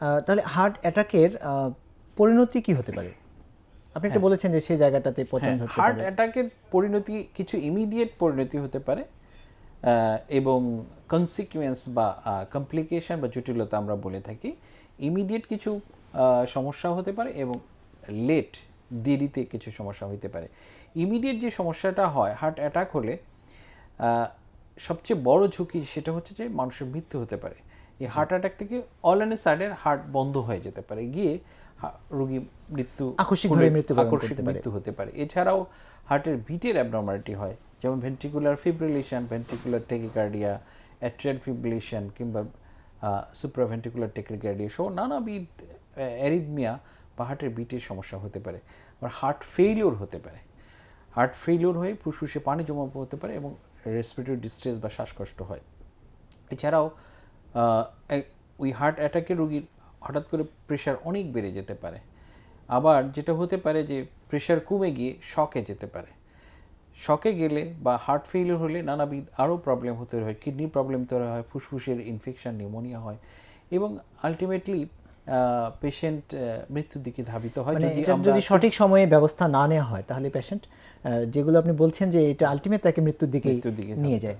তাহলে হার্ট অ্যাটাকের পরিণতি কি হতে পারে? আপনি একটু বলেছেন যে সেই জায়গাটাতে পচন হ্যাঁ, হার্ট অ্যাটাকের পরিণতি কিছু ইমিডিয়েট পরিণতি হতে পারে এবং কনসিকুয়েন্স বা কমপ্লিকেশন বা জটিলতা আমরা বলে থাকি ইমিডিয়েট কিছু সমস্যা হতে পারে এবং লেট দেরিতে কিছু সমস্যা হতে পারে। ইমিডিয়েট যে সমস্যাটা হয় হার্ট অ্যাটাক হলে আহ, সবচেয়ে বড় ঝুঁকি সেটা হচ্ছে যে মানুষের মৃত্যু হতে পারে। এই হার্ট অ্যাটাক থেকে অল অ্যান্ড সাইডের হার্ট বন্ধ হয়ে যেতে পারে। গিয়ে রোগী মৃত্যু আকস্মিকভাবে করতে আকস্মিক মৃত্যু হতে পারে। এছাড়াও হার্টের বিটের অ্যাবনর্মালিটি হয় যেমন ventricular fibrillation ventricular tachycardia atrial fibrillation কিংবা সুপ্রাভেন্ট্রিকুলার টেকিকার্ডিয়া সহ নানাবিধ অ্যারিদমিয়া বা হার্টের বিটের সমস্যা হতে পারে। আবার হার্ট ফেইলিওর হতে পারে। হার্ট ফেইলিওর হয়ে ফুসফুসে পানি জমা হতে পারে এবং রেসপিরেটরি ডিস্ট্রেস বা শ্বাসকষ্ট হয়। এছাড়াও ওই হার্ট অ্যাটাকের রোগীর হঠাৎ করে প্রেশার অনেক বেড়ে যেতে পারে। আবার যেটা হতে পারে যে প্রেশার কমে গিয়ে শকে যেতে পারে। শকে গেলে বা হার্ট ফেলিওর হলে নানাবিধ আরও প্রবলেম হতে হয় কিডনি প্রবলেম তৈরি হয় ফুসফুসের ইনফেকশন নিউমোনিয়া হয় এবং আলটিমেটলি পেশেন্ট মৃত্যুর দিকে ধাবিত হয়। মানে যদি যদি সঠিক সময়ে ব্যবস্থা না নেওয়া হয় তাহলে পেশেন্ট যেগুলো আপনি বলছেন যে এটা আলটিমেট তাকে মৃত্যুর দিকে নিয়ে যায়।